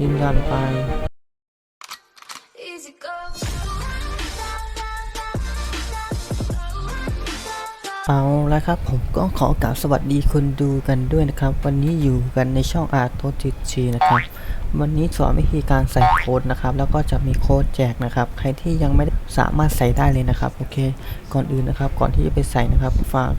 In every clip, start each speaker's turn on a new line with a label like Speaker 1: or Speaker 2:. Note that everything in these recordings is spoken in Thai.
Speaker 1: ยืนยันไป เอาละครับ ผมก็ขอกล่าวสวัสดีคนดูกันด้วยนะครับ วันนี้อยู่กันในช่องอาร์ตโตจิจีนะครับ วันนี้สอนวิธีการใส่โค้ดนะครับ แล้วก็จะมีโค้ดแจกนะครับ ใครที่ยังไม่สามารถใส่ได้เลยนะครับ โอเค ก่อนอื่นนะครับ ก่อนที่จะไปใส่นะครับ ฝาก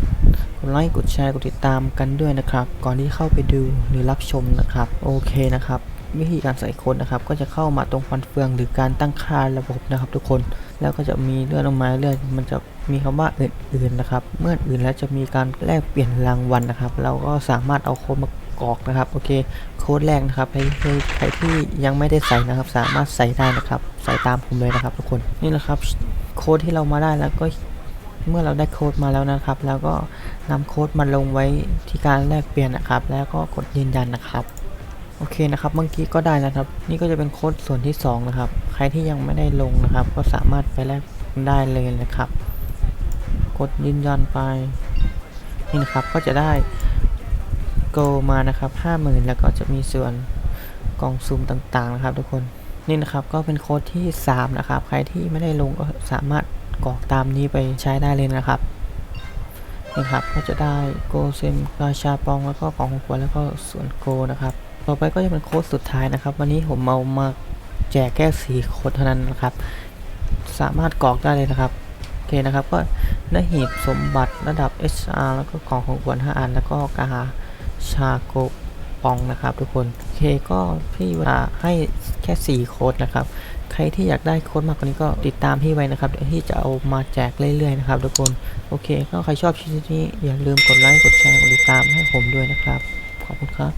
Speaker 1: กดไลค์กดแชร์กดติดตามกันด้วยนะครับ ก่อนที่เข้าไปดูหรือรับชมนะครับ โอเคนะครับ วิธีการใส่โค้ดนะครับ ก็จะเข้ามาตรงฟันเฟืองหรือการตั้งค่าระบบนะครับ ทุกคนแล้วก็จะมีเลื่อนลงมาเลื่อนมันจะมีคำว่าอื่นๆนะครับ เมื่ออื่นแล้วจะมีการแลกเปลี่ยนรางวัลนะครับ เราก็สามารถเอาโค้ดมากรอกนะครับโอเคโค้ดแรกนะครับใครใครที่ยังไม่ได้ใส่นะครับ สามารถใส่ได้นะครับ ใส่ตามผมเลยนะครับ ทุกคนนี่นะครับโค้ดที่เรามาได้แล้วก็เมื่อเราได้โค้ดมาแล้วนะครับ แล้วก็นำโค้ดมาลงไว้ที่การแลกเปลี่ยนนะครับ แล้วก็กดยืนยันนะครับ โอเคนะครับเมื่อกี้ก็ได้นะครับ นี่ก็จะเป็นโค้ดส่วนที่สองนะครับ ใครที่ยังไม่ได้ลงนะครับ ก็สามารถไปแลกได้เลยนะครับ กดยืนยันไปนี่นะครับก็จะได้โกมานะครับ50,000 แล้วก็จะมีส่วนกล่องซูมต่างๆนะครับ ทุกคนนี่นะครับก็เป็นโค้ดที่ 3 นะครับ ใครที่ไม่ได้ลงก็สามารถกรอกตามนี้ไปใช้ได้เลยนะครับนี่ครับก็จะได้โกเซมราชาปองแล้วก็ของของขวัญแล้วก็ส่วนโกนะครับ ต่อไปก็จะเป็นโค้ดสุดท้ายนะครับ วันนี้ผมเอามาแจกแค่สีโค้ดเท่านั้นนะครับ สามารถกรอกได้เลยนะครับ โอเคนะครับ ก็ได้หีบสมบัติระดับ HR แล้วก็ของของขวัญ5อัน แล้วก็กาชาโกปองนะครับทุกคน โอเคก็พี่ว่าให้แค่ 4 โค้ดนะครับ ใครที่อยากได้โค้ดมากกว่านี้ก็ติดตามพี่ไว้นะครับเดี๋ยวพี่จะเอามาแจกเรื่อยๆนะครับทุกคน โอเค ก็ใครชอบคลิปนี้อย่าลืมกดไลค์ กดแชร์ กดติดตามให้ผมด้วยนะครับ ขอบคุณครับ